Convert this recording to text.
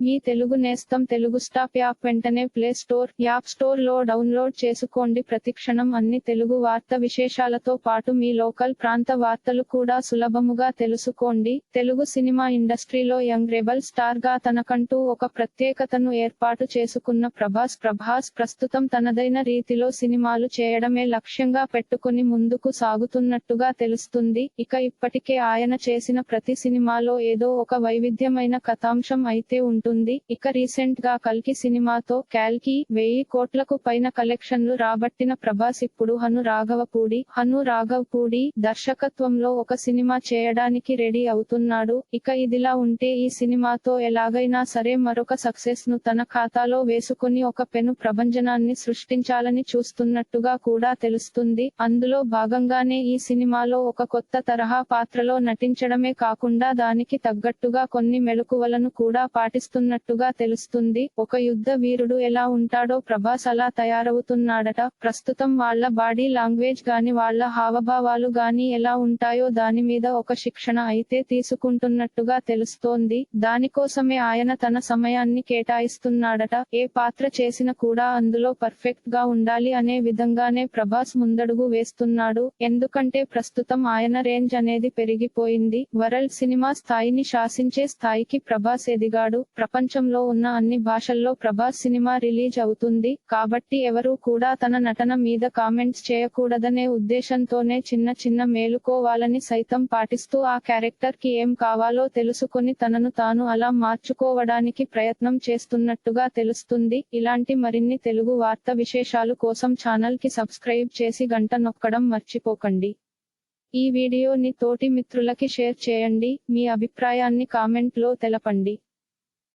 మీ తెలుగు నేస్తం Telugu stop app వెంటనే play store app స్టోర్లో డౌన్లోడ్ చేసుకోండి. ప్రతిక్షణం అన్ని తెలుగు వార్త విశేషాలతో పాటు మీ లోకల్ ప్రాంత వార్తలు కూడా సులభముగా తెలుసుకోండి. తెలుగు సినిమా ఇండస్ట్రీలో యంగ్ రెబల్ స్టార్గా తనకంటూ ఒక ప్రత్యేకతను ఏర్పాటు చేసుకున్న ప్రభాస్ ప్రభాస్ ప్రస్తుతం తనదైన రీతిలో సినిమాలు చేయడమే లక్ష్యంగా పెట్టుకుని ముందుకు సాగుతున్నట్టుగా తెలుస్తుంది. ఇక ఇప్పటికే ఆయన చేసిన ప్రతి సినిమాలో ఏదో ఒక వైవిధ్యమైన కథాంశం అయితే ఉంటుంది ఇక రీసెంట్గా కల్కి సినిమాతో క్యాల్కి వెయ్యి కోట్లకు పైన కలెక్షన్లు రాబట్టిన ప్రభాస్ ఇప్పుడు హను రాఘవపూడి హను రాఘవపూడి దర్శకత్వంలో ఒక సినిమా చేయడానికి రెడీ అవుతున్నాడు. ఇక ఇదిలా ఉంటే ఈ సినిమాతో ఎలాగైనా సరే మరొక సక్సెస్ను తన ఖాతాలో వేసుకుని ఒక పెను ప్రభంజనాన్ని సృష్టించాలని చూస్తున్నట్టుగా కూడా తెలుస్తుంది. అందులో భాగంగానే ఈ సినిమాలో ఒక కొత్త తరహా పాత్రలో నటించడమే కాకుండా దానికి తగ్గట్టుగా కొన్ని మెలకువలను కూడా చేస్తున్నట్టుగా తెలుస్తుంది. ఒక యుద్ధ వీరుడు ఎలా ఉంటాడో ప్రభాస్ అలా తయారవుతున్నాడట. ప్రస్తుతం వాళ్ళ బాడీ లాంగ్వేజ్ గాని వాళ్ళ హావభావాలు గాని ఎలా ఉంటాయో దాని మీద ఒక శిక్షణ అయితే తీసుకుంటున్నట్టుగా తెలుస్తోంది. దానికోసమే ఆయన తన సమయాన్ని కేటాయిస్తున్నాడట. ఏ పాత్ర చేసిన కూడా అందులో పర్ఫెక్ట్గా ఉండాలి అనే విధంగానే ప్రభాస్ ముందడుగు వేస్తున్నాడు. ఎందుకంటే ప్రస్తుతం ఆయన రేంజ్ అనేది పెరిగిపోయింది. వరల్డ్ సినిమా స్థాయిని శాసించే స్థాయికి ప్రభాస్ ఎదిగాడు. ప్రపంచంలో ఉన్న అన్ని భాషల్లో ప్రభాస్ సినిమా రిలీజ్ అవుతుంది కాబట్టి ఎవరూ కూడా తన నటన మీద కామెంట్స్ చేయకూడదనే ఉద్దేశంతోనే చిన్న చిన్న మేలుకోవాలని సైతం పాటిస్తూ ఆ క్యారెక్టర్కి ఏం కావాలో తెలుసుకుని తనను తాను అలా మార్చుకోవడానికి ప్రయత్నం చేస్తున్నట్టుగా తెలుస్తుంది. ఇలాంటి మరిన్ని తెలుగు వార్త విశేషాలు కోసం ఛానల్కి సబ్స్క్రైబ్ చేసి గంట నొక్కడం మర్చిపోకండి. ఈ వీడియోని తోటి మిత్రులకి షేర్ చేయండి మీ అభిప్రాయాన్ని కామెంట్లో తెలపండి.